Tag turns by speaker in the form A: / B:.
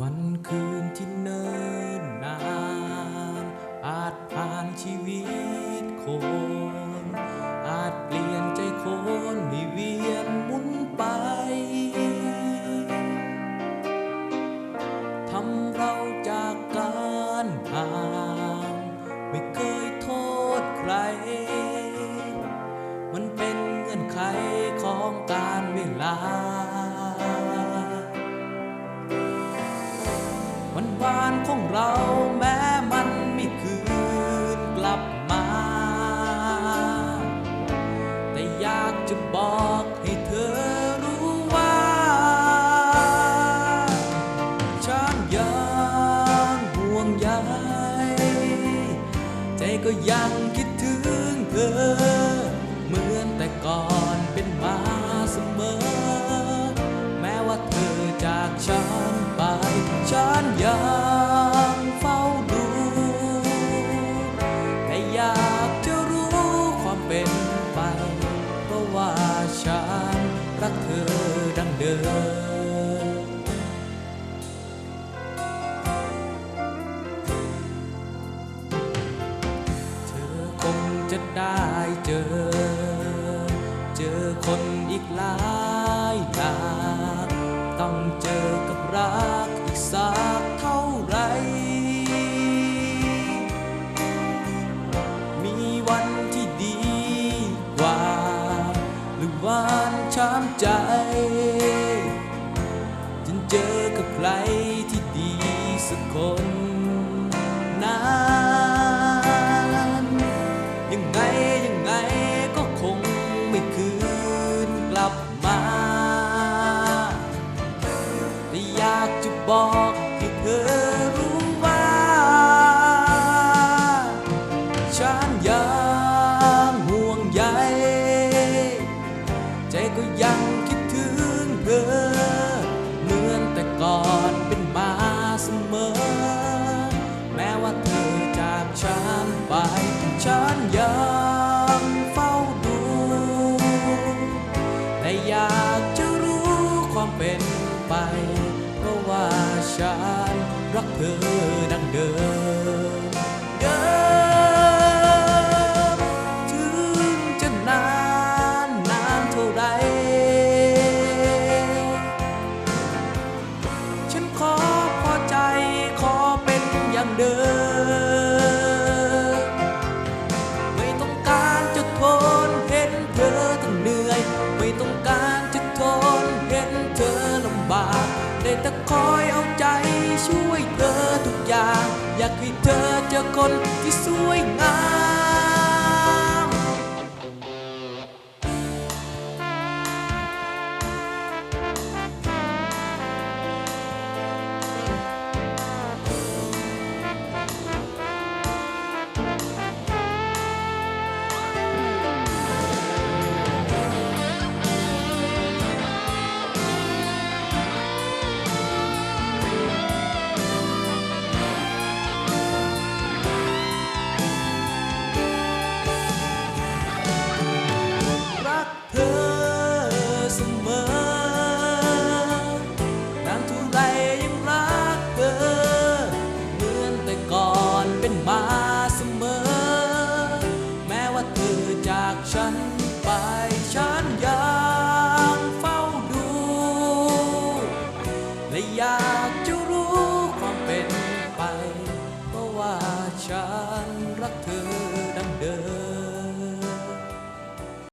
A: วันคืนที่เนิ่นนาน อาจผ่านชีวิตคน อาจเปลี่ยนใจคนให้เวียนหมุนไป ทำเราจากการห่าง ไม่เคยโทษใคร มันเป็นเงื่อนไขของการเวลา วันวานของเราแม้มันไม่คืนกลับมา แต่อยากจะบอกให้เธอรู้ว่า ฉันยังห่วงใยใจก็ยังคิดถึงเธอ เหมือนแต่ก่อน เธอคงจะได้เจอ เจอคนอีกหลายอย่า เจอกับใครที่ดีสักคนนั้นยังไงยังไงก็คงไม่คืนกลับมาแต่อยากจะบอกให้เธอ มอ แม้ว่าเธอจากฉันไป ฉันยังเฝ้าดู แต่อยากจะรู้ความเป็นไป เพราะว่าฉันรักเธอดังเดิม คนที่สวยงาม ไป